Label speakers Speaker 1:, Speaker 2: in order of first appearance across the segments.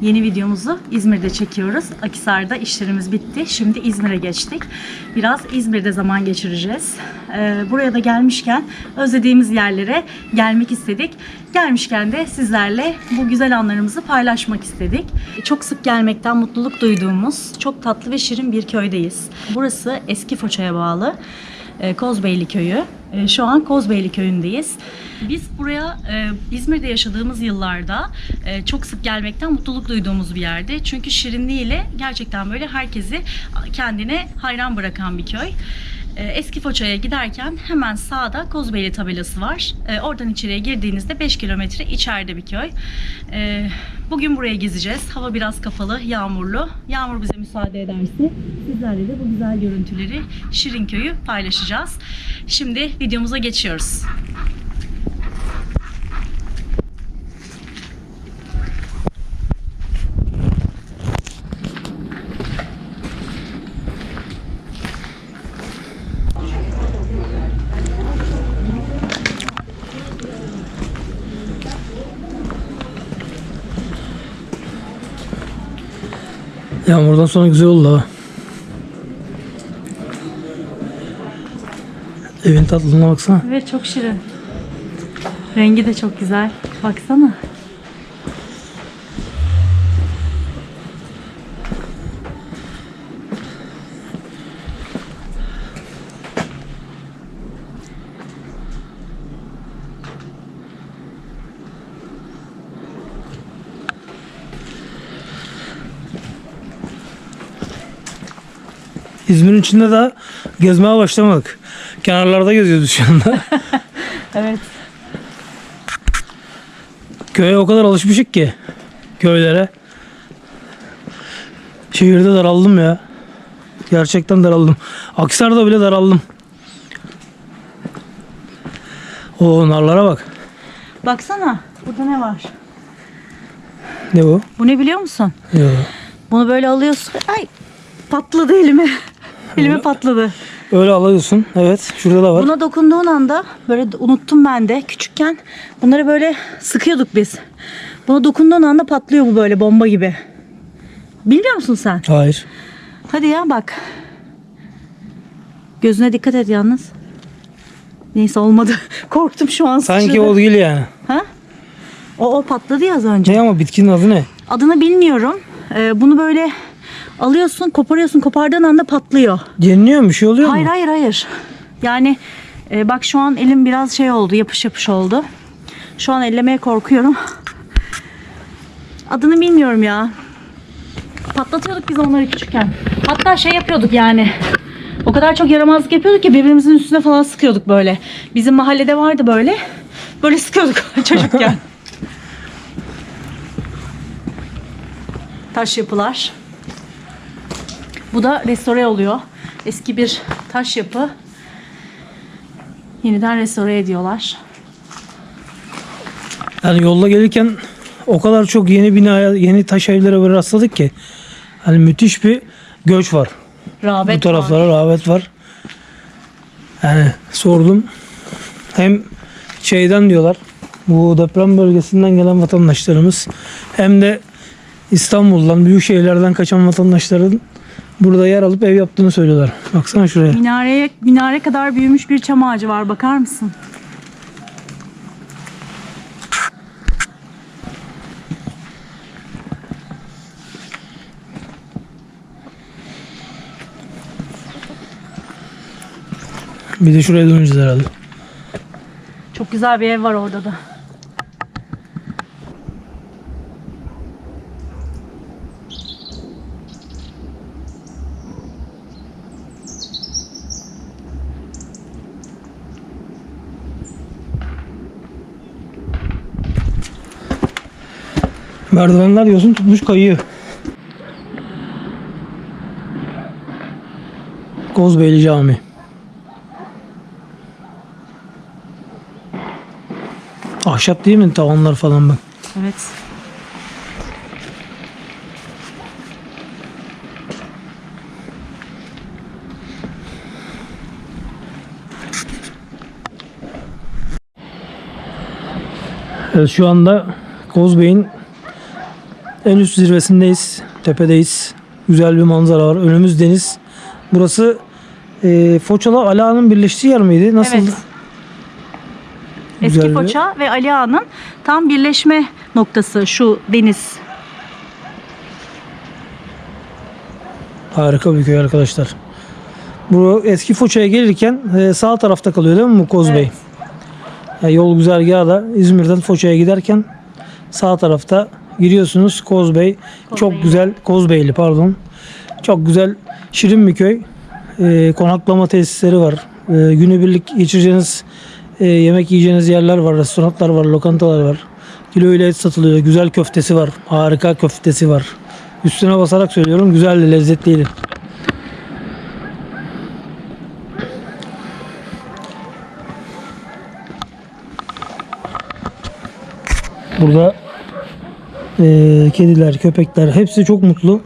Speaker 1: Yeni videomuzu İzmir'de çekiyoruz. Akisar'da işlerimiz bitti. Şimdi İzmir'e geçtik. Biraz İzmir'de zaman geçireceğiz. Ee, buraya da gelmişken özlediğimiz yerlere gelmek istedik. Gelmişken de sizlerle bu güzel anlarımızı paylaşmak istedik. Çok sık gelmekten mutluluk duyduğumuz çok tatlı ve şirin bir köydeyiz. Burası Eski Foça'ya bağlı. e, Kozbeyli Köyü. E, Şu an Kozbeyli Köyü'ndeyiz. Biz buraya e, İzmir'de yaşadığımız yıllarda e, çok sık gelmekten mutluluk duyduğumuz bir yerde. Çünkü şirinliğiyle gerçekten böyle herkesi kendine hayran bırakan bir köy. E, Eski Foça'ya giderken hemen sağda Kozbeyli tabelası var. E, Oradan içeriye girdiğinizde 5 kilometre içeride bir köy. E, Bugün buraya gezeceğiz. Hava biraz kapalı, yağmurlu. Yağmur bize müsaade ederse sizlerle de bu güzel görüntüleri Şirin Köyü paylaşacağız. Şimdi videomuza geçiyoruz.
Speaker 2: Yağmurdan sonra güzel oldu ha. Evin tatlılığına baksana.
Speaker 1: Evet çok şirin. Rengi de çok güzel. Baksana.
Speaker 2: İzmir'in içinde de gezmeye başlamadık. Kenarlarda geziyoruz şu anda.
Speaker 1: Evet.
Speaker 2: Köye o kadar alışmışık ki. Köylere. Şehirde daraldım ya. Gerçekten daraldım. Aksar'da bile daraldım. O narlara bak.
Speaker 1: Baksana. Burada ne var?
Speaker 2: Ne bu?
Speaker 1: Bu ne biliyor musun?
Speaker 2: Yok.
Speaker 1: Bunu böyle alıyorsun. Ay patladı elime. Elime patladı.
Speaker 2: Öyle alıyorsun. Evet. Şurada da var.
Speaker 1: Buna dokunduğun anda böyle unuttum ben de küçükken bunları böyle sıkıyorduk biz. Buna dokunduğun anda patlıyor bu böyle bomba gibi. Bilmiyor musun sen?
Speaker 2: Hayır.
Speaker 1: Hadi ya bak. Gözüne dikkat et yalnız. Neyse olmadı. Korktum şu an.
Speaker 2: Sanki
Speaker 1: sıçradı.
Speaker 2: o değil yani.
Speaker 1: Ha? O, o patladı ya az önce.
Speaker 2: Ne ama bitkinin adı ne?
Speaker 1: Adını bilmiyorum. Ee, bunu böyle alıyorsun, koparıyorsun. Kopardığın anda patlıyor.
Speaker 2: Yeniliyor mu? Bir şey oluyor
Speaker 1: Hayır
Speaker 2: mu?
Speaker 1: hayır hayır. Yani e, bak şu an elim biraz şey oldu, yapış yapış oldu. Şu an ellemeye korkuyorum. Adını bilmiyorum ya. Patlatıyorduk biz onları küçükken. Hatta şey yapıyorduk yani. O kadar çok yaramazlık yapıyorduk ki birbirimizin üstüne falan sıkıyorduk böyle. Bizim mahallede vardı böyle. Böyle sıkıyorduk çocukken. Taş yapılar. Bu da restore oluyor. Eski bir taş yapı. Yeniden restore ediyorlar.
Speaker 2: Yani yolda gelirken o kadar çok yeni binaya, yeni taş evlere rastladık ki. Hani müthiş bir göç var.
Speaker 1: Rağbet
Speaker 2: Bu taraflara
Speaker 1: var.
Speaker 2: rağbet var. Yani sordum. Hem şeyden diyorlar. Bu deprem bölgesinden gelen vatandaşlarımız hem de İstanbul'dan, büyük şehirlerden kaçan vatandaşların burada yer alıp ev yaptığını söylüyorlar. Baksana şuraya.
Speaker 1: Minareye, minare kadar büyümüş bir çam ağacı var. Bakar mısın?
Speaker 2: Bir de şuraya döneceğiz herhalde.
Speaker 1: Çok güzel bir ev var orada da.
Speaker 2: Merdivenler yosun tutmuş kayıyor. Kozbeyli Camii. Ahşap değil mi tavanlar falan bak.
Speaker 1: Evet.
Speaker 2: Evet, şu anda Kozbey'in en üst zirvesindeyiz. Tepedeyiz. Güzel bir manzara var. Önümüz deniz. Burası e, Foça'la Ala'nın birleştiği yer miydi? Nasıl?
Speaker 1: Evet. Eski Foça ve Ali Ağa'nın tam birleşme noktası şu deniz.
Speaker 2: Harika bir köy arkadaşlar. Bu eski Foça'ya gelirken e, sağ tarafta kalıyor değil mi bu Kozbey?
Speaker 1: Evet.
Speaker 2: Yani yol güzergahı da İzmir'den Foça'ya giderken sağ tarafta giriyorsunuz Kozbey. Çok
Speaker 1: Kozbeyli.
Speaker 2: güzel Kozbeyli pardon. Çok güzel şirin bir köy. E, konaklama tesisleri var. E, günübirlik geçireceğiniz e, yemek yiyeceğiniz yerler var, restoranlar var, lokantalar var. Kilo ile et satılıyor. Güzel köftesi var. Harika köftesi var. Üstüne basarak söylüyorum. Güzel lezzetliydi. Burada eee, kediler, köpekler hepsi çok mutlu.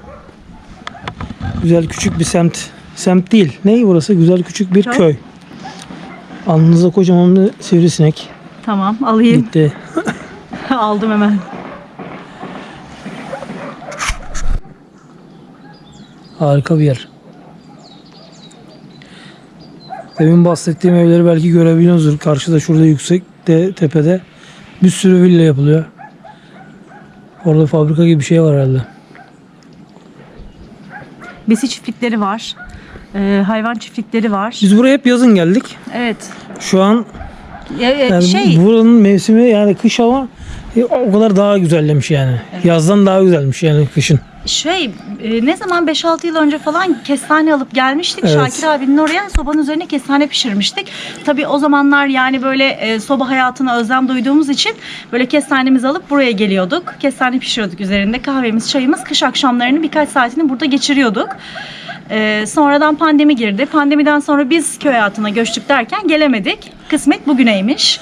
Speaker 2: Güzel küçük bir semt. Semt değil. Ney burası? Güzel küçük bir
Speaker 1: Köy.
Speaker 2: köy. Alnınıza kocaman bir sivrisinek
Speaker 1: Tamam alayım.
Speaker 2: gitti.
Speaker 1: Aldım hemen.
Speaker 2: Harika bir yer. Demin bahsettiğim evleri belki görebiliyorsunuzdur. Karşıda şurada yüksekte tepede bir sürü villa yapılıyor. Orada fabrika gibi bir şey var herhalde.
Speaker 1: Besi çiftlikleri var. Ee, hayvan çiftlikleri var.
Speaker 2: Biz buraya hep yazın geldik.
Speaker 1: Evet.
Speaker 2: Şu an
Speaker 1: Ya, e,
Speaker 2: yani
Speaker 1: şey
Speaker 2: buranın mevsimi yani kış ama e, o kadar daha güzellemiş yani. Yazdan daha güzelmiş yani kışın.
Speaker 1: Şey e, ne zaman 5-6 yıl önce falan kestane alıp gelmiştik.
Speaker 2: Evet.
Speaker 1: Şakir abinin oraya sobanın üzerine kestane pişirmiştik. Tabii o zamanlar yani böyle e, soba hayatına özlem duyduğumuz için böyle kestanemizi alıp buraya geliyorduk. Kestane pişiriyorduk üzerinde. Kahvemiz, çayımız kış akşamlarını birkaç saatini burada geçiriyorduk. E, sonradan pandemi girdi. Pandemiden sonra biz köy hayatına göçtük derken gelemedik. Kısmet bugüneymiş.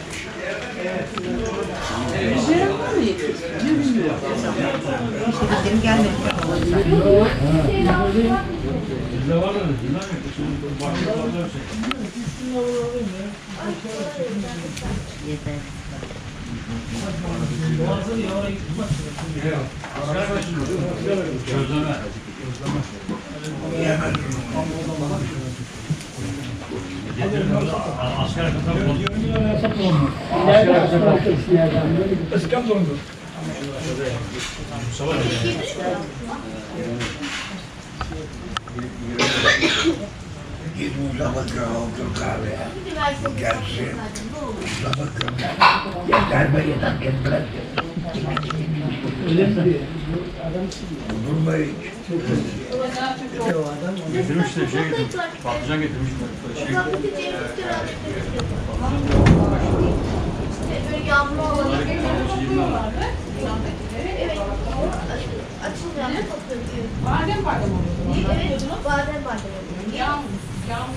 Speaker 3: Yeter. Çözleme. Yemen. İşte bizlerim gelmedi. Yeter.
Speaker 4: Git Mustafa otur kahve. Gelsin. Mustafa Yeter mi yeter yetmez. Olur mu hiç?
Speaker 5: Getirmiş de şey getirmiş. Patlıcan getirmiş. Şey,
Speaker 6: Böyle yağmur olacak. Evet. Açınca ne toplanıyor? Badem badem oluyor. Evet, badem badem oluyor. Yağmur. Yağmur.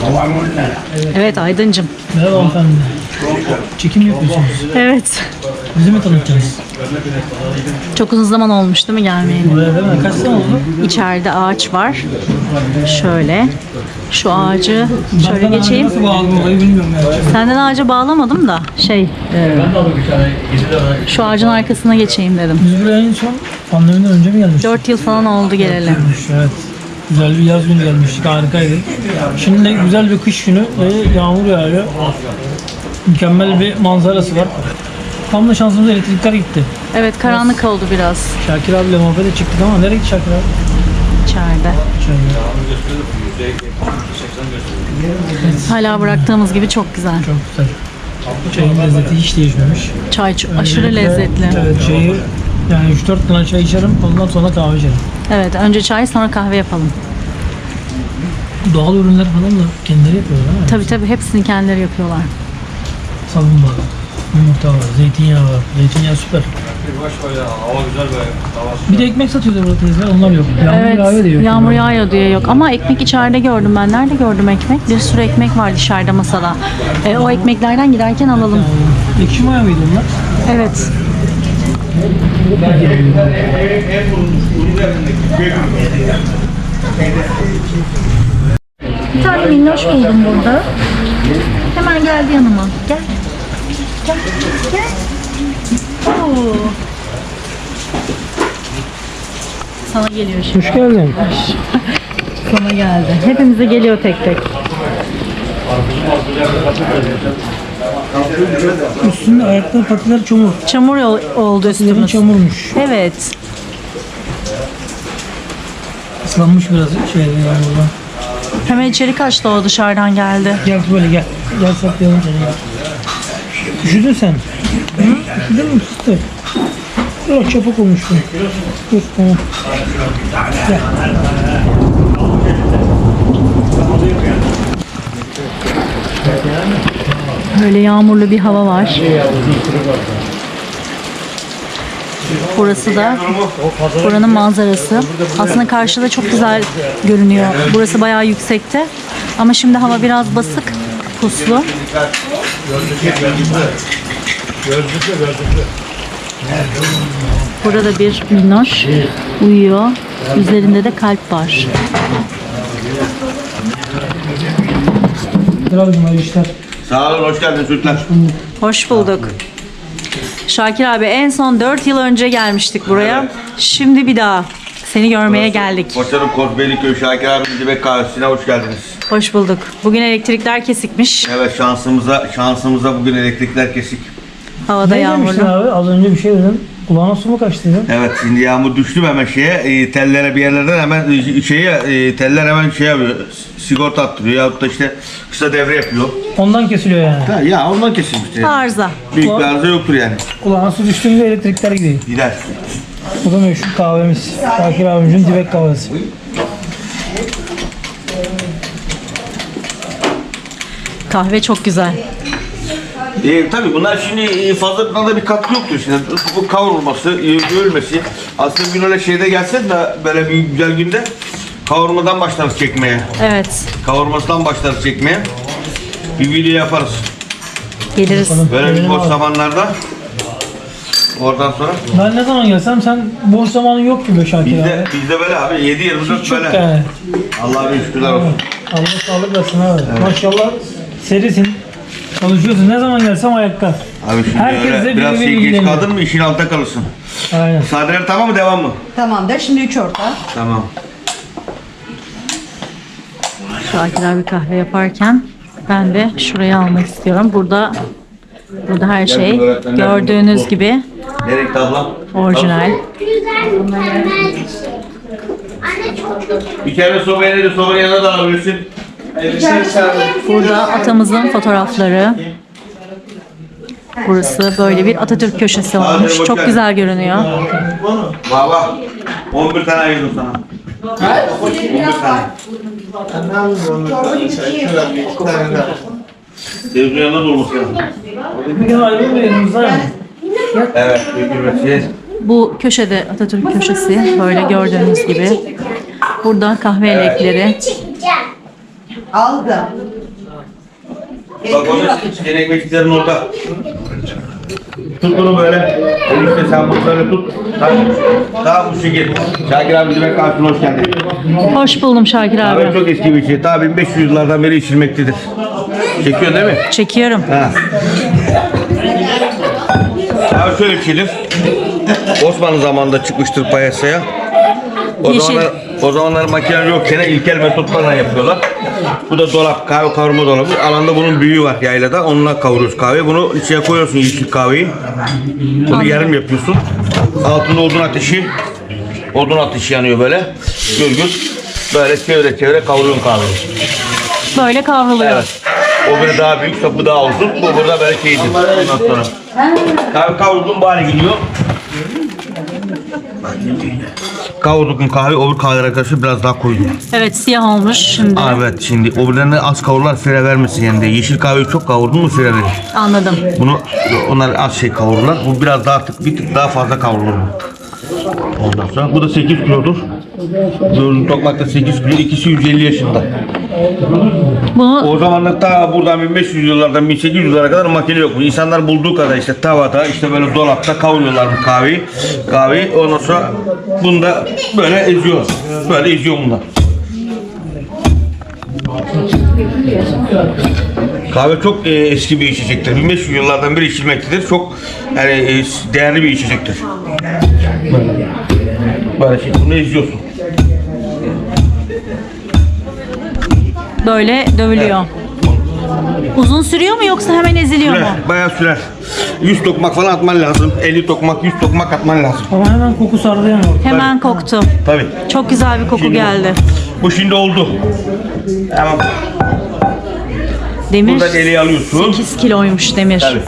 Speaker 4: Soğan on lira.
Speaker 1: Evet Aydıncım.
Speaker 2: Merhaba hanımefendi. Çekim yapıyorsunuz.
Speaker 1: Evet.
Speaker 2: Bizi mi tanıtacaksınız?
Speaker 1: Çok uzun zaman olmuş değil mi gelmeyeli?
Speaker 2: Buraya değil mi? Kaç sene oldu?
Speaker 1: İçeride ağaç var. Şöyle. Şu ağacı şöyle
Speaker 2: Ben
Speaker 1: geçeyim.
Speaker 2: Nasıl bağlı olayı bilmiyorum ya.
Speaker 1: Senden ağaca bağlamadım da şey e, şu ağacın arkasına geçeyim dedim.
Speaker 2: Biz buraya en son pandemiden önce mi gelmiştik?
Speaker 1: 4 yıl falan oldu geleli.
Speaker 2: Evet. Güzel bir yaz günü gelmiştik. Harikaydı. Şimdi de güzel bir kış günü ve yağmur yağıyor. Mükemmel bir manzarası var. Tam da şansımıza elektrikler gitti.
Speaker 1: Evet karanlık oldu biraz
Speaker 2: Şakir abiyle muhabbete çıktık ama nereye gitti Şakir abi?
Speaker 1: içeride. Hala bıraktığımız gibi çok güzel.
Speaker 2: Çok güzel. Çayın lezzeti hiç değişmemiş.
Speaker 1: Çay çok aşırı
Speaker 2: Öncelikle,
Speaker 1: lezzetli.
Speaker 2: Evet çayı yani 3-4 tane çay içerim ondan sonra kahve içerim.
Speaker 1: Evet önce çay sonra kahve yapalım.
Speaker 2: Doğal ürünler falan da kendileri yapıyorlar değil mi?
Speaker 1: Tabii tabii hepsini kendileri yapıyorlar.
Speaker 2: Sabun var, yumurta var, zeytinyağı var. Zeytinyağı süper.
Speaker 5: Baş var ya. Hava güzel be. Hava
Speaker 2: Bir de ekmek satıyorlar burada teyzeler onlar yok. Yağmur
Speaker 1: Evet
Speaker 2: yağıyor diyor.
Speaker 1: yağmur yağıyor diye yok ama ekmek içeride gördüm ben. Nerede gördüm ekmek? Bir sürü ekmek var dışarıda masada. E, o ekmeklerden giderken alalım.
Speaker 2: Ekşi maya mıydı onlar?
Speaker 1: Evet. Bir tane minnoş buldum burada. Hemen geldi yanıma. Gel. Oo. Sana geliyor şimdi.
Speaker 2: Hoş geldin.
Speaker 1: Sana geldi. Hepimize geliyor tek tek.
Speaker 2: Üstünde ayakları patiler çamur.
Speaker 1: Çamur ol- oldu
Speaker 2: Yarın
Speaker 1: üstümüz.
Speaker 2: çamurmuş.
Speaker 1: Evet.
Speaker 2: Islanmış biraz şeyde yağmurda.
Speaker 1: Hemen içeri kaçtı o dışarıdan geldi.
Speaker 2: Gel böyle gel. Gel saklayalım seni. gel. Üşüdün sen. Hı? Üşüdün mü fıstık? Biraz çabuk olmuş. Dur tamam. Gel.
Speaker 1: Böyle yağmurlu bir hava var. Burası da buranın manzarası. Aslında karşıda çok güzel görünüyor. Burası bayağı yüksekte. Ama şimdi hava biraz basık, puslu. Burada bir minnoş uyuyor. Üzerinde de kalp var.
Speaker 7: Sağ olun, hoş geldiniz çocuklar.
Speaker 1: Hoş bulduk. Şakir abi en son 4 yıl önce gelmiştik buraya. Şimdi bir daha seni görmeye geldik.
Speaker 7: Koçarım Kozbeyli Köy Şakir abinin Dibek Kahvesi'ne hoş geldiniz.
Speaker 1: Hoş bulduk. Bugün elektrikler kesikmiş.
Speaker 7: Evet şansımıza şansımıza bugün elektrikler kesik.
Speaker 1: Havada
Speaker 2: Ne demiştin
Speaker 1: yağmurlu.
Speaker 2: abi? Az önce bir şey dedin. Kulağına su mu kaçtı dedin?
Speaker 7: Evet şimdi yağmur düştü hemen şeye e, tellere bir yerlerden hemen e, şeye e, teller hemen şey yapıyor sigorta attırıyor yahut da işte kısa devre yapıyor.
Speaker 2: Ondan kesiliyor yani.
Speaker 7: Ha, ya ondan kesilmiştir. Yani.
Speaker 1: Arıza.
Speaker 7: Büyük bir arıza yoktur yani.
Speaker 2: Kulağına su düştüğünde elektrikler gidiyor.
Speaker 7: Gider.
Speaker 2: Bu da meşhur kahvemiz. Şakir abimizin dibek kahvesi.
Speaker 1: Kahve çok güzel.
Speaker 7: E, tabii bunlar şimdi e, fazla buna da bir katkı yoktur şimdi. Bu kavrulması, e, ölmesi. Aslında gün öyle şeyde gelse de böyle bir güzel günde kavurmadan başlarız çekmeye.
Speaker 1: Evet.
Speaker 7: Kavurmasından başlarız çekmeye. Bir video yaparız.
Speaker 1: Geliriz.
Speaker 7: Böyle bir boş zamanlarda. Oradan sonra
Speaker 2: Ben ne zaman gelsem sen boş zamanın yok gibi Şakir
Speaker 7: bizde,
Speaker 2: abi.
Speaker 7: bizde böyle abi 7-24
Speaker 2: Hiç yok
Speaker 7: böyle.
Speaker 2: yani.
Speaker 7: Allah'a bir şükürler olsun.
Speaker 2: Allah sağlık versin abi. Maşallah serisin. Çalışıyorsun. Ne zaman gelsem ayakta.
Speaker 7: Abi şimdi
Speaker 2: Herkes
Speaker 7: öyle
Speaker 2: de
Speaker 7: biraz şey geç
Speaker 2: ilgileniyor.
Speaker 7: kaldın mı işin altta kalırsın.
Speaker 2: Aynen.
Speaker 7: Sadeler tamam mı devam mı?
Speaker 3: Tamamdır. Şimdi üç orta.
Speaker 7: Tamam.
Speaker 1: Şakir abi kahve yaparken ben de şurayı almak istiyorum. Burada burada her şey gördüğünüz gibi
Speaker 7: Nereye ablam?
Speaker 1: orijinal.
Speaker 6: Güzel mükemmel bir şey. Anne çok kötü.
Speaker 7: Bir kere sobaya ne de sobanın yanına da alabilirsin.
Speaker 1: Burada atamızın fotoğrafları. Burası böyle bir Atatürk köşesi olmuş. Çok güzel görünüyor.
Speaker 7: Baba 11 tane ayırdım sana. 11 tane. Yanında durması lazım.
Speaker 2: Bir gün yanımızda yani.
Speaker 7: Evet, büyük bir.
Speaker 1: Bu köşede Atatürk köşesi böyle gördüğünüz gibi. Burada kahve elekleri.
Speaker 6: Çekeceğim.
Speaker 3: Aldım.
Speaker 7: Bak onun gene ekmekçilerin orada. Tut bunu böyle. Enişte sen böyle tut. Tamam. Tamam bu şekil. Şakir abi demek karşına hoş geldin.
Speaker 1: Hoş buldum Şakir
Speaker 7: Abi
Speaker 1: abi.
Speaker 7: çok eski bir şey. Ta 1500 yıllardan beri içilmektedir. Çekiyorsun değil mi?
Speaker 1: Çekiyorum.
Speaker 7: Ha. Abi şöyle içilir. Osmanlı zamanında çıkmıştır piyasaya. O
Speaker 1: Yeşil.
Speaker 7: zamanlar O zamanlar makine yokken ilkel metotlarla yapıyorlar. Bu da dolap, kahve kavurma dolabı. Alanda bunun büyüğü var yaylada. Onunla kavuruyoruz kahveyi. Bunu içine koyuyorsun yeşil kahveyi. Bunu yarım yapıyorsun. Altında odun ateşi. Odun ateşi yanıyor böyle. Gürgür. Böyle çevre çevre kavuruyorsun kahveyi.
Speaker 1: Böyle kavruluyor.
Speaker 7: Evet. O biri daha büyük, sapı daha uzun. Bu burada böyle şeydi. Ondan sonra. Kahve kavrulduğun bu hale geliyor. Kavurdukun kahve öbür kahvelere karşı biraz daha koyu.
Speaker 1: Evet siyah olmuş şimdi.
Speaker 7: Aa, evet şimdi öbürlerine az kavururlar fire vermesin yani de. Yeşil kahveyi çok kavurdun mu fire verir.
Speaker 1: Anladım.
Speaker 7: Bunu onlar az şey kavururlar. Bu biraz daha tık, bir tık daha fazla kavrulur. bu. Ondan sonra bu da 8 kilodur. Dördün tokmakta 8 kilo. ikisi 150 yaşında.
Speaker 1: Bunu
Speaker 7: O zamanlar ta buradan 1500 yıllardan 1800 yıllara kadar makine yok. İnsanlar bulduğu kadar işte tavada işte böyle dolapta kavuruyorlar bu kahveyi. Kahveyi ondan sonra bunu da böyle eziyor. Böyle eziyor bunlar. Kahve çok e, eski bir içecektir. 1500 yıllardan beri içilmektedir. Çok yani e, değerli bir içecektir. Böyle. Böyle şey bunu eziyorsun.
Speaker 1: böyle dövülüyor. Uzun sürüyor mu yoksa hemen eziliyor mu?
Speaker 7: Sürer, bayağı sürer. 100 tokmak falan atman lazım. 50 tokmak, 100 tokmak atman lazım.
Speaker 2: Ama hemen koku sardı yani orada.
Speaker 1: Hemen koktu.
Speaker 7: Tabii.
Speaker 1: Çok güzel bir koku
Speaker 7: Şimdi-
Speaker 1: geldi.
Speaker 7: Bu şimdi oldu. Tamam.
Speaker 1: Demir
Speaker 7: Buradan eli alıyorsun.
Speaker 1: 8 kiloymuş demir.
Speaker 7: Tabii.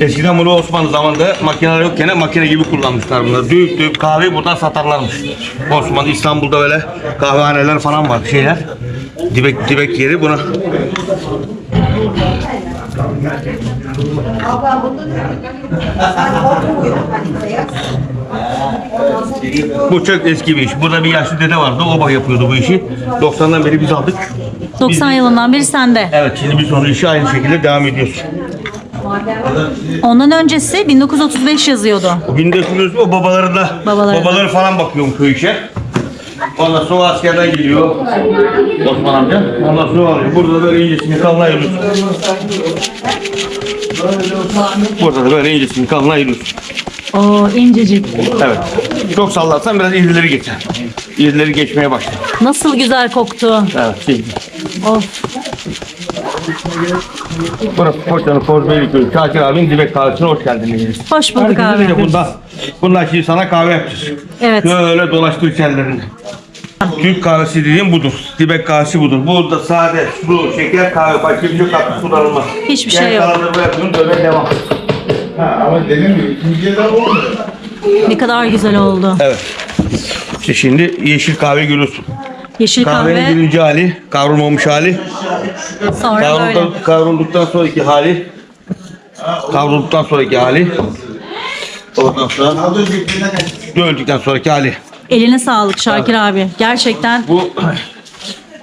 Speaker 7: Eskiden bunu Osmanlı zamanında makineler yokken makine gibi kullanmışlar bunları. Düğüp düğüp kahveyi buradan satarlarmış. Osmanlı İstanbul'da böyle kahvehaneler falan var şeyler. Dibek dibek yeri buna. Bu çok eski bir iş. Burada bir yaşlı dede vardı. O yapıyordu bu işi. 90'dan beri biz aldık.
Speaker 1: 90 yılından beri sende.
Speaker 7: Evet şimdi biz onu işi aynı şekilde devam ediyoruz.
Speaker 1: Ondan öncesi 1935 yazıyordu.
Speaker 7: O 1900 o babalarında
Speaker 1: Babalarında.
Speaker 7: babaları falan bakıyorum köy işe. Ondan sonra askerden geliyor Osman amca. Ondan sonra alıyor. Burada da böyle incesini kalın ayırıyorsun. Burada da böyle incesini kalın ayırıyorsun.
Speaker 1: Oo incecik.
Speaker 7: Evet. Çok sallarsan biraz iğneleri geçer. İğneleri geçmeye başlar.
Speaker 1: Nasıl güzel koktu.
Speaker 7: Evet. Şey.
Speaker 1: Of.
Speaker 7: Burası Koçan'ın Kozbeyli Köyü. Şakir abinin dibek kahvesine hoş geldiniz.
Speaker 1: Hoş bulduk abi.
Speaker 7: Herkese bundan, bundan şimdi sana kahve yapacağız.
Speaker 1: Evet.
Speaker 7: Şöyle dolaştır içerilerini. Türk kahvesi dediğim budur. Dibek kahvesi budur. Burada sade, su, şeker, kahve, başka bir şey katkı kullanılmaz.
Speaker 1: Hiçbir
Speaker 7: Gel
Speaker 1: şey yok.
Speaker 7: kalanları bırakın, döne devam.
Speaker 4: Ha, ama dediğim gibi ikinciye de olmuyor.
Speaker 1: Ne kadar güzel oldu.
Speaker 7: Evet. İşte şimdi yeşil kahve görüyorsun.
Speaker 1: Yeşil
Speaker 7: Kahvenin
Speaker 1: kahve
Speaker 7: birinci hali, kavrulmamış hali.
Speaker 1: sonra böyle.
Speaker 7: Kavrulduktan, kavrulduktan sonraki hali. Kavrulduktan sonraki hali. Ondan sonra döndükten sonraki hali.
Speaker 1: Eline sağlık Şakir abi. Gerçekten
Speaker 7: Bu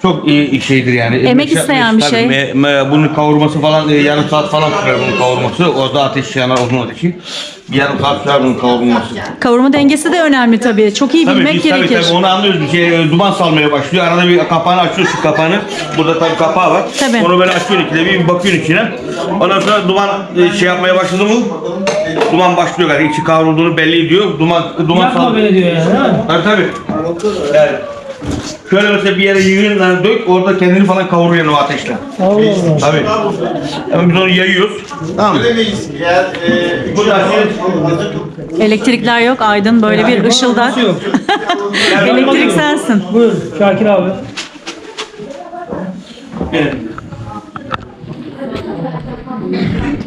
Speaker 7: çok iyi şeydir yani.
Speaker 1: Emek isteyen bir
Speaker 7: Tabii,
Speaker 1: şey.
Speaker 7: me- me- bunun kavurması falan e, yarım saat falan sürer bunun kavurması. Orada ateş yanar uzun ateşi. Bir yarım saat sürer bunun kavurması.
Speaker 1: kavurma dengesi de önemli tabii. Çok iyi
Speaker 7: Tabii
Speaker 1: bilmek
Speaker 7: biz tabii,
Speaker 1: gerekir.
Speaker 7: tabii onu anlıyoruz. Bir şey, e, duman salmaya başlıyor. Arada bir kapağını açıyorsun kapağını. Burada tabii kapağı var.
Speaker 1: Tabii.
Speaker 7: Onu böyle açıyorsun ikide bir, bir bakıyorsun içine. Ondan sonra duman e, şey yapmaya başladı mı? Duman başlıyor galiba. İçi kavrulduğunu belli ediyor. Duman duman
Speaker 2: Yakma
Speaker 7: sal-
Speaker 2: beni diyor yani değil mi?
Speaker 7: Tabii tabii. Yani şöyle mesela bir yere yığın yani dök orada kendini falan kavuruyor o ateşle.
Speaker 2: Allah Allah.
Speaker 7: Tabii. Hemen biz onu yayıyoruz. Tamam mı?
Speaker 4: Bilemeyiz. Eğer e,
Speaker 7: Bu da şey,
Speaker 1: Elektrikler yok. Aydın böyle bir ışıldak. Elektrik sensin.
Speaker 2: Buyur Şakir abi.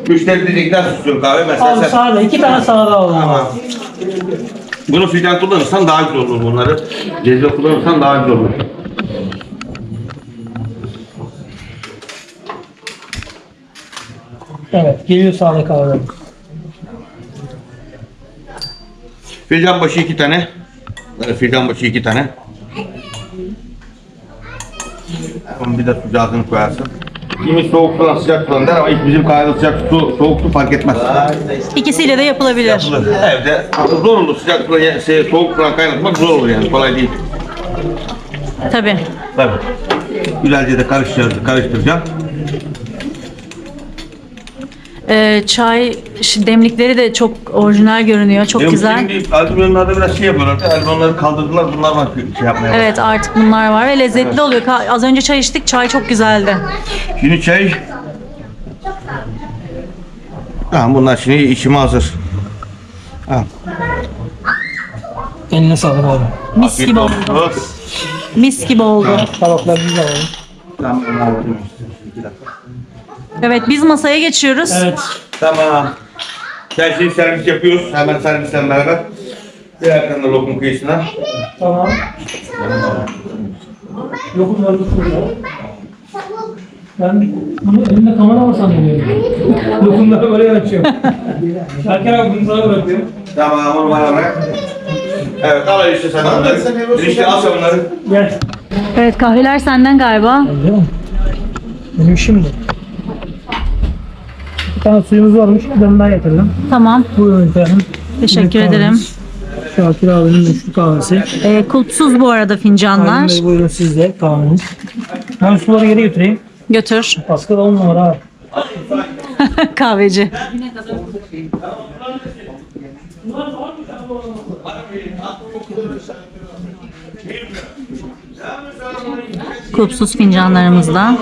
Speaker 7: Müşteri diyecekler susuyor kahve mesela
Speaker 2: Abi
Speaker 7: sen.
Speaker 2: sağda iki tane sağda alalım.
Speaker 7: Tamam. Bunu fidan kullanırsan daha güzel olur bunları. Cezve kullanırsan daha güzel olur.
Speaker 2: Evet geliyor sağda kahve.
Speaker 7: Fidan başı iki tane. Fidan başı iki tane. Onun bir de sıcağını koyarsın. Kimi soğuk sudan sıcak sudan der ama hiç bizim kahvede sıcak su, soğuk su fark etmez.
Speaker 1: İkisiyle de yapılabilir.
Speaker 7: Yapılır. Evde zor olur sıcak sudan, ya- şey, soğuk sudan kaynatmak zor olur yani kolay değil.
Speaker 1: Tabii.
Speaker 7: Tabii. Güzelce de karıştıracağım. karıştıracağım.
Speaker 1: Ee, çay demlikleri de çok orijinal görünüyor. Çok güzel.
Speaker 7: Şimdi albümlerde biraz şey yapıyorlar. Albümleri kaldırdılar. Bunlar var şey yapmaya.
Speaker 1: Evet artık bunlar var ve lezzetli oluyor. Ka- Az önce çay içtik. Çay çok güzeldi.
Speaker 7: Şimdi çay. Tamam bunlar şimdi içime hazır. Ha.
Speaker 2: Eline sağlık abi.
Speaker 1: Mis gibi oldu. Mis gibi oldu.
Speaker 2: Tabaklarımızı da alalım.
Speaker 7: Tamam. alayım. İki dakika.
Speaker 1: Evet biz masaya geçiyoruz.
Speaker 2: Evet.
Speaker 7: Tamam. Her şeyi servis yapıyoruz. Hemen servisle beraber. Bir arkanda lokum kıyısına.
Speaker 2: Tamam. Lokumları da şurada. Ben bunu elimde kamera var sanıyorum. Lokumları böyle açıyorum. Şakir abi bunu sana bırakıyorum.
Speaker 7: Tamam onu bana bırak. Evet al işte sen onları. İşte al sen onları.
Speaker 2: Gel.
Speaker 1: Evet kahveler senden galiba.
Speaker 2: Değil mi? Benim işim bu. Bir tane suyumuz varmış. Bir tane daha getirdim.
Speaker 1: Tamam.
Speaker 2: Buyurun efendim.
Speaker 1: Teşekkür ederim.
Speaker 2: Şakir abinin meşhur kahvesi.
Speaker 1: Ee, kulpsuz bu arada fincanlar.
Speaker 2: Bey buyurun siz de kahveniz. Ben suları geri götüreyim.
Speaker 1: Götür.
Speaker 2: Pascal 10 numara abi.
Speaker 1: Kahveci. Kulpsuz fincanlarımız da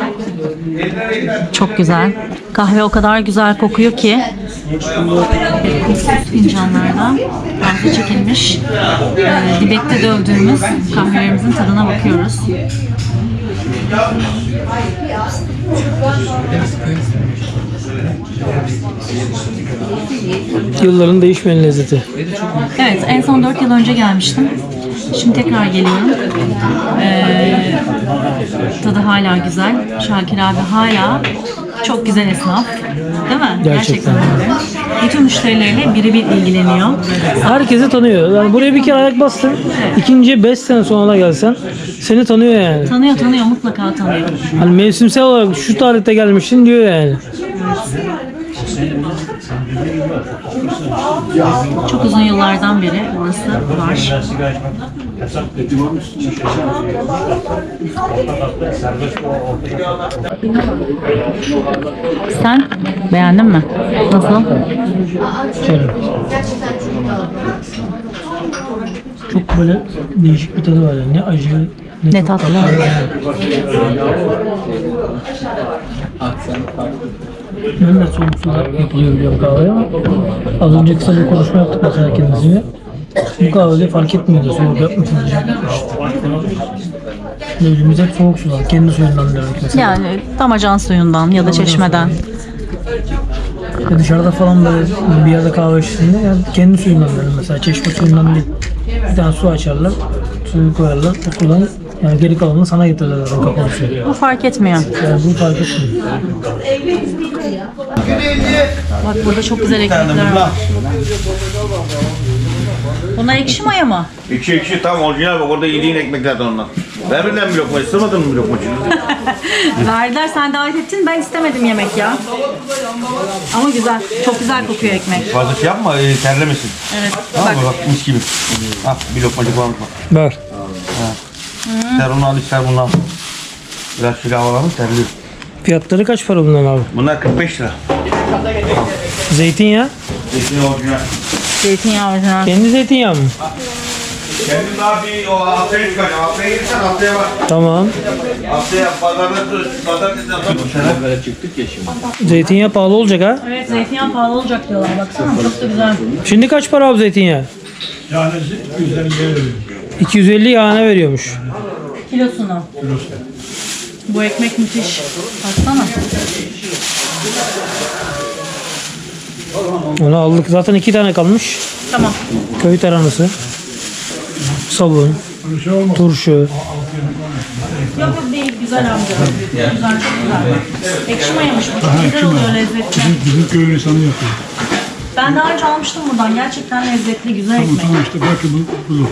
Speaker 1: çok güzel. Kahve o kadar güzel kokuyor ki. Fincanlarda kahve çekilmiş. e, dibekte dövdüğümüz kahvelerimizin tadına bakıyoruz.
Speaker 2: Yılların değişmeyen lezzeti.
Speaker 1: Evet, en son 4 yıl önce gelmiştim. Şimdi tekrar geliyorum. Ee, tadı hala güzel. Şakir abi hala çok güzel esnaf. Değil mi?
Speaker 2: Gerçekten.
Speaker 1: öyle. Bütün müşterileriyle birebir ilgileniyor.
Speaker 2: Herkesi tanıyor. Yani buraya bir kere ayak bastın. ikinci 5 sene sonra gelsen seni tanıyor yani.
Speaker 1: Tanıyor tanıyor mutlaka tanıyor.
Speaker 2: Hani mevsimsel olarak şu tarihte gelmişsin diyor yani.
Speaker 1: Çok uzun yıllardan beri burası var. Sen beğendin mi? Nasıl?
Speaker 2: Çok böyle değişik bir tadı var yani. Ne acı ne,
Speaker 1: Ne
Speaker 2: çok
Speaker 1: tatlı.
Speaker 2: Ben de soğuk sular yapılıyor biliyorum kahve ama az önce kısa bir konuşma yaptık mesela kendisiyle. Bu kahvede fark etmiyordu soğuk yapmış sıcak yapmış. Mevcumuz hep soğuk sular. Kendi suyundan diyorum mesela.
Speaker 1: Yani damacan suyundan ya da çeşmeden.
Speaker 2: Ya dışarıda falan böyle bir yerde kahve içtiğinde yani kendi suyundan verir mesela çeşme suyundan değil. Bir tane su açarlar, suyu koyarlar, o sudan yani geri kalanını sana getirirler o kapalı suyu.
Speaker 1: Bu fark etmiyor.
Speaker 2: Yani bunu fark etmiyor.
Speaker 1: Bak burada çok güzel ekmekler var. Bunlar ekşi maya mı?
Speaker 7: Ekşi ekşi tam orijinal bak orada yediğin ekmeklerden onlar. Ver benden bir lokma istemadın mı bir lokma şimdi?
Speaker 1: Verdiler sen davet ettin ben istemedim yemek ya. Ama güzel. Çok güzel kokuyor ekmek.
Speaker 7: Fazla şey yapma e, terlemesin.
Speaker 1: Evet.
Speaker 7: Tamam
Speaker 1: Bak
Speaker 7: mı bak mis gibi. Al bir lokmacık varmış bak.
Speaker 2: Ver.
Speaker 7: Sen onu al ister bunu al. Biraz şöyle havalanır terliyor.
Speaker 2: Fiyatları kaç para bunların abi?
Speaker 7: Bunlar 45 lira.
Speaker 2: Zeytinyağı?
Speaker 7: Kesin orijinal.
Speaker 1: zeytinyağı orijinal.
Speaker 2: Kendi zeytinyağı mı?
Speaker 7: Kendim daha bir o haftaya çıkacağım. Haftaya gelirsen haftaya var.
Speaker 2: Tamam.
Speaker 7: Haftaya pazarda pazartesinden sonra.
Speaker 2: Zeytinyağı pahalı olacak ha.
Speaker 1: Evet zeytinyağı pahalı olacak diyorlar. Baksana çok da güzel.
Speaker 2: Şimdi kaç para abi zeytinyağı?
Speaker 8: Yani 150 veriyor.
Speaker 2: 250 yağına veriyormuş.
Speaker 1: Kilosunu. Bu ekmek müthiş. Baksana.
Speaker 2: Onu aldık. Zaten iki tane kalmış.
Speaker 1: Tamam.
Speaker 2: Köy taranası. Sabun. Turşu.
Speaker 1: Yok yok değil güzel amca. Güzel çok güzel. Ekşi mayamış bu. Güzel oluyor lezzetli.
Speaker 8: Bizim köyün insanı yapıyor.
Speaker 1: Ben daha önce almıştım buradan. Gerçekten lezzetli güzel ekmek.
Speaker 8: Tamam işte belki bu bu.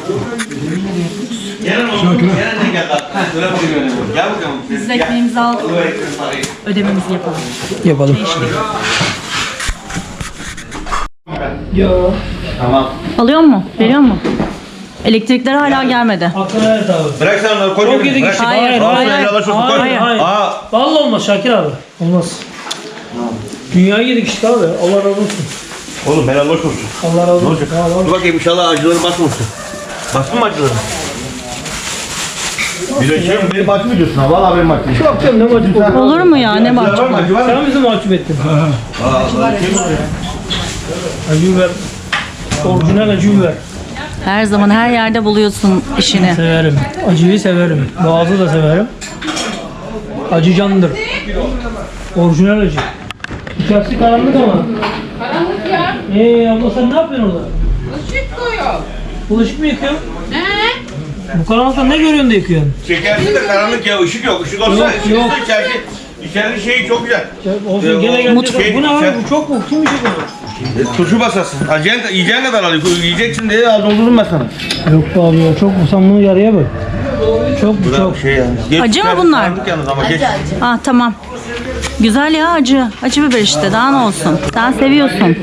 Speaker 7: Gelin oğlum. Gelin de gel. Ha, Böyle bakıyorum. Gel bakalım.
Speaker 1: Biz de ekmeğimizi aldık.
Speaker 7: Bu ekmek parayı.
Speaker 1: Ödememizi yapalım.
Speaker 2: Yapalım.
Speaker 7: Tamam.
Speaker 1: Alıyor mu? Veriyor mu? Elektrikler hala gelmedi.
Speaker 2: Hakkını evet abi.
Speaker 7: Bırak sen onları koy.
Speaker 2: Çok yedik
Speaker 7: bırak.
Speaker 1: Hayır,
Speaker 2: Hayır,
Speaker 7: Al,
Speaker 2: hayır.
Speaker 1: hayır.
Speaker 7: helal olsun, koy.
Speaker 2: Hayır, hayır.
Speaker 7: Aa,
Speaker 2: Vallahi olmaz Şakir abi. Olmaz. Dünyayı yedik işte abi. Allah razı olsun.
Speaker 7: Oğlum helal hoş olsun.
Speaker 2: Allah razı
Speaker 7: Ne
Speaker 2: olsun.
Speaker 7: olacak?
Speaker 2: Sağ ol abi.
Speaker 7: Dur bakayım inşallah acıları basmasın. Bastın mı acıları? Bir de şey benim maç mı diyorsun ha? Valla benim değil.
Speaker 2: Yok canım ne mahcup
Speaker 1: Olur mu ya ne mahcup?
Speaker 7: Acı var mı?
Speaker 2: Sen bizi mahcup ettin.
Speaker 7: Aa, kim var ya?
Speaker 2: Acı biber. Orijinal acı biber.
Speaker 1: Her zaman her yerde buluyorsun işini.
Speaker 2: Severim. Acıyı severim. Boğazı da severim. Acı candır. Orijinal acı. İçerisi karanlık ama. Ee abla sen ne yapıyorsun orada?
Speaker 9: Işık koyuyor.
Speaker 2: Bulaşık mı yıkıyorsun?
Speaker 9: Ne?
Speaker 2: Bu karanlıkta ne görüyorsun da yıkıyorsun?
Speaker 7: Çekersin de karanlık ya ışık yok. Işık olsa
Speaker 2: Yok,
Speaker 7: ışık
Speaker 2: yok.
Speaker 7: içerisi, içerinin şeyi çok güzel.
Speaker 2: Ya
Speaker 7: Ee,
Speaker 2: olsun
Speaker 7: o
Speaker 2: gene geldi.
Speaker 7: mutfak-
Speaker 2: Bu ne abi?
Speaker 7: şey-
Speaker 2: Bu çok mu? Kim yiyecek onu?
Speaker 7: E, turşu basasın. Acıyan, yiyeceğin kadar al. Yiyeceksin diye al doldururum ben sana.
Speaker 2: Yok be abi ya çok mu? Sen bunu yarıya böl. Çok mu çok?
Speaker 7: Şey yani. Geç
Speaker 1: Acı mı bunlar?
Speaker 7: karanlık yalnız ama geç.
Speaker 1: Ah tamam. Güzel ya acı. Acı biber işte daha ne olsun. Sen seviyorsun.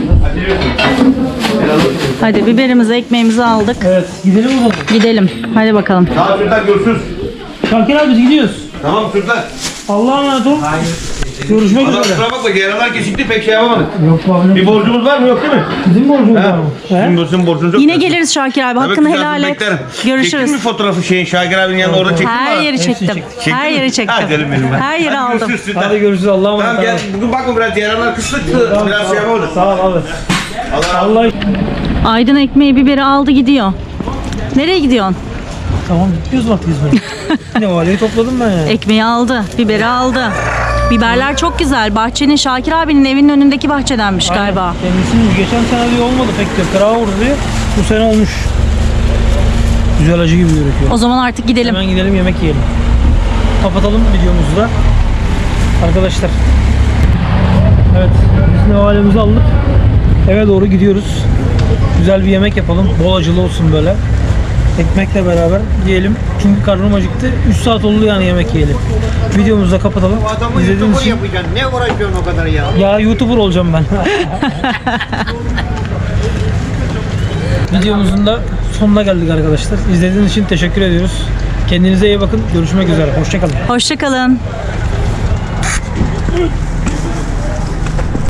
Speaker 1: Hadi biberimizi ekmeğimizi aldık.
Speaker 2: Evet gidelim o zaman.
Speaker 1: Gidelim. Hadi bakalım.
Speaker 7: Tamam çocuklar görüşürüz.
Speaker 2: Şakir abi biz gidiyoruz.
Speaker 7: Tamam çocuklar.
Speaker 2: Allah'a emanet ol. Görüşmek üzere.
Speaker 7: kusura bakma yaralar kesikti pek şey yapamadık.
Speaker 2: Yok be
Speaker 7: Bir borcumuz var mı yok değil mi?
Speaker 2: Bizim borcumuz var mı? He?
Speaker 7: Sizin, sizin borcunuz yok.
Speaker 1: Yine geliriz Şakir abi. Hakkını
Speaker 7: kızlar,
Speaker 1: helal et.
Speaker 7: beklerim.
Speaker 1: Görüşürüz.
Speaker 7: Çektin mi fotoğrafı şeyin Şagir abinin yanında orada çektin mi?
Speaker 1: Her yeri çektim. Her yeri çektim.
Speaker 7: Ha, canım benim ben.
Speaker 1: Her yeri
Speaker 7: Hadi
Speaker 1: aldım.
Speaker 7: görüşürüz.
Speaker 2: Hadi görüşürüz Allah'a emanet.
Speaker 7: Tamam gel. Bugün bakma biraz yaralar kıstık.
Speaker 2: Tamam,
Speaker 7: Biraz şey yapamadık.
Speaker 2: Sağ ol abi.
Speaker 7: Allah
Speaker 2: Allah
Speaker 1: Aydın ekmeği biberi aldı gidiyor. Nereye gidiyorsun?
Speaker 2: Tamam gidiyoruz artık İzmir'e. Yine valiyi topladım ben ya.
Speaker 1: Ekmeği aldı. Biberi aldı. Biberler çok güzel. Bahçenin Şakir abinin evinin önündeki bahçedenmiş galiba.
Speaker 2: Kendisinin geçen sene diye olmadı pek de. Kırağa vurdu diye. Bu sene olmuş. Güzel acı gibi gözüküyor.
Speaker 1: O zaman artık gidelim.
Speaker 2: Hemen gidelim yemek yiyelim. Kapatalım videomuzu da. Arkadaşlar. Evet. Biz ne halimizi aldık. Eve doğru gidiyoruz. Güzel bir yemek yapalım. Bol acılı olsun böyle. Ekmekle beraber yiyelim. Çünkü karnım acıktı. 3 saat oldu yani yemek yiyelim. Videomuzu da kapatalım.
Speaker 4: Adamı
Speaker 2: İzlediğiniz
Speaker 4: YouTuber
Speaker 2: için
Speaker 4: yapacaksın. Ne uğraşıyorsun o kadar ya?
Speaker 2: ya YouTuber olacağım ben. Videomuzun da sonuna geldik arkadaşlar. İzlediğiniz için teşekkür ediyoruz. Kendinize iyi bakın. Görüşmek üzere. Hoşçakalın.
Speaker 1: Hoşçakalın.